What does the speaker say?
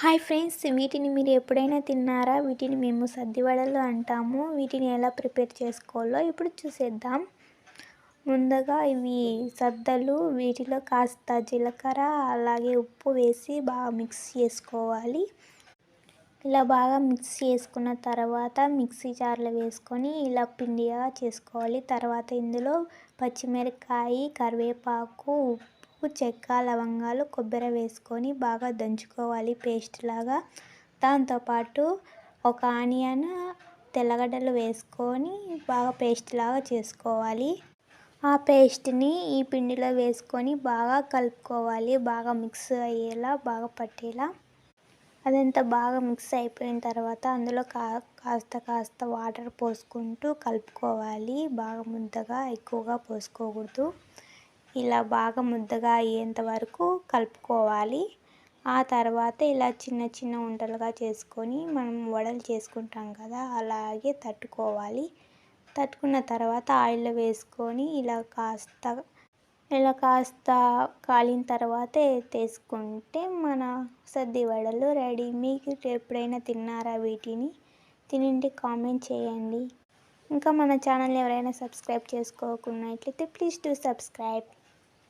Hi friends వీటిని మీరు ఎప్పుడైనా తిన్నారా? వీటిని మేము సద్దివడలు అంటాము. వీటిని ఎలా ప్రిపేర్ చేసుకోవాలో ఇప్పుడు చూసేద్దాం. ముందుగా ఇవి సద్దలు వీటిలో కాస్త జీలకర్ర అలాగే ఉప్పు వేసి బాగా మిక్స్ చేసుకోవాలి. ఇలా బాగా మిక్స్ చేసుకున్న తర్వాత మిక్సీ జార్లో వేసుకొని ఇలా పిండిగా చేసుకోవాలి. తర్వాత ఇందులో పచ్చిమిరకాయ కరివేపాకు ఉప్పు చెక్క లవంగాలు కొబ్బరి వేసుకొని బాగా దంచుకోవాలి పేస్ట్ లాగా. దాంతోపాటు ఒక ఆనియన్ తెల్లగడ్డలు వేసుకొని బాగా పేస్ట్ లాగా చేసుకోవాలి. ఆ పేస్ట్ని ఈ పిండిలో వేసుకొని బాగా కలుపుకోవాలి బాగా మిక్స్ అయ్యేలా బాగా పట్టేలా. అదంతా బాగా మిక్స్ అయిపోయిన తర్వాత అందులో కా కాస్త కాస్త వాటర్ పోసుకుంటూ కలుపుకోవాలి. బాగా ముద్దగా ఎక్కువగా పోసుకోకూడదు. ఇలా బాగా ముద్దగా అయ్యేంత వరకు కలుపుకోవాలి. ఆ తర్వాత ఇలా చిన్న చిన్న ఉండలుగా చేసుకొని మనం వడలు చేసుకుంటాం కదా అలాగే తట్టుకోవాలి. తట్టుకున్న తర్వాత ఆయిల్లో వేసుకొని ఇలా కాస్త ఇలా కాస్త కాలిన తర్వాత తీసుకుంటే మన సద్ది వడలు రెడీ. మీకు ఎప్పుడైనా తిన్నారా వీటిని? తినింటి కామెంట్ చేయండి. ఇంకా మన ఛానల్ ఎవరైనా సబ్స్క్రైబ్ చేసుకోకున్నట్లయితే ప్లీజ్ టు సబ్స్క్రైబ్.